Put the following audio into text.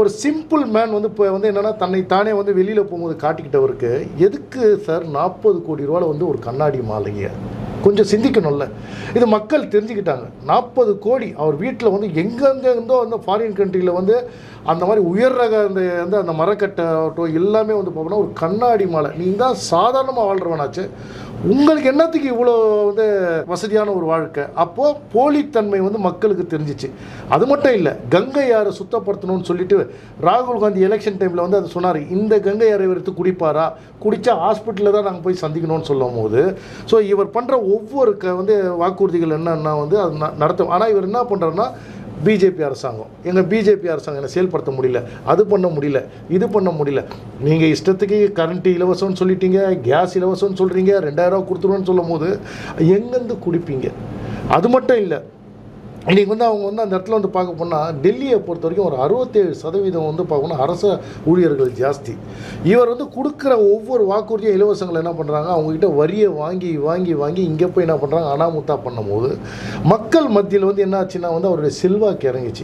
ஒரு simple man வந்து இப்போ வந்து என்னென்னா தன்னை தானே வந்து வெளியில் போகும்போது காட்டிக்கிட்டவருக்கு எதுக்கு சார் நாற்பது கோடி ரூபாவில் வந்து ஒரு கண்ணாடி மாலையை கொஞ்சம் சிந்திக்கணும்ல. இது மக்கள் தெரிஞ்சுக்கிட்டாங்க. நாற்பது கோடி அவர் வீட்டில் வந்து எங்கெங்கேருந்தோ இருந்தோ ஃபாரின் கண்ட்ரியில் வந்து அந்த மாதிரி உயர் ரக அந்த வந்து அந்த மரக்கட்டை ஆகட்டும் எல்லாமே வந்து பார்த்தோன்னா ஒரு கண்ணாடி மாலை. நீங்கள் தான் சாதாரணமாக வாழ்கிறவனாச்சு உங்களுக்கு என்னத்துக்கு இவ்வளோ வந்து வசதியான ஒரு வாழ்க்கை? அப்போது போலித்தன்மை வந்து மக்களுக்கு தெரிஞ்சிச்சு. அது மட்டும் இல்லை கங்கை யாரை சுத்தப்படுத்தணும்னு சொல்லிட்டு ராகுல் காந்தி எலெக்ஷன் டைமில் வந்து அது சொன்னார் இந்த கங்கை யாரை எடுத்து குடிப்பாரா? குடித்தா ஹாஸ்பிட்டலில் தான் நாங்கள் போய் சந்திக்கணும்னு சொல்லும் போது ஸோ இவர் பண்ணுற ஒவ்வொரு க வந்து வாக்குறுதிகள் என்னன்னா வந்து அது நடத்தும். ஆனால் இவர் என்ன பண்ணுறாருன்னா பிஜேபி அரசாங்கம். எங்கள் பிஜேபி அரசாங்கம் என்ன செயல்படுத்த முடியல அது பண்ண முடியல இது பண்ண முடியல. நீங்கள் இஷ்டத்துக்கு கரண்ட் இலவசம்னு சொல்லிட்டீங்க கேஸ் இலவசம்னு சொல்கிறீங்க ரெண்டாயிரம் கொடுத்துருவோன்னு சொல்லும் போது எங்கேருந்து குடிப்பீங்க? அது மட்டும் இல்லை இன்றைக்கி வந்து அவங்க வந்து அந்த இடத்துல வந்து பார்க்க போனால் டெல்லியை பொறுத்த வரைக்கும் ஒரு அறுபத்தேழு சதவீதம் வந்து பார்க்கணும் அரச ஊழியர்கள் ஜாஸ்தி. இவர் வந்து கொடுக்குற ஒவ்வொரு வாக்குறுதியும் இலவசங்கள் என்ன பண்ணுறாங்க அவங்கக்கிட்ட வரியை வாங்கி வாங்கி வாங்கி இங்கே போய் என்ன பண்ணுறாங்க அனாமுத்தா பண்ணும்போது மக்கள் மத்தியில் வந்து என்ன ஆச்சுன்னா வந்து அவருடைய செல்வாக்கு இறங்கிச்சு.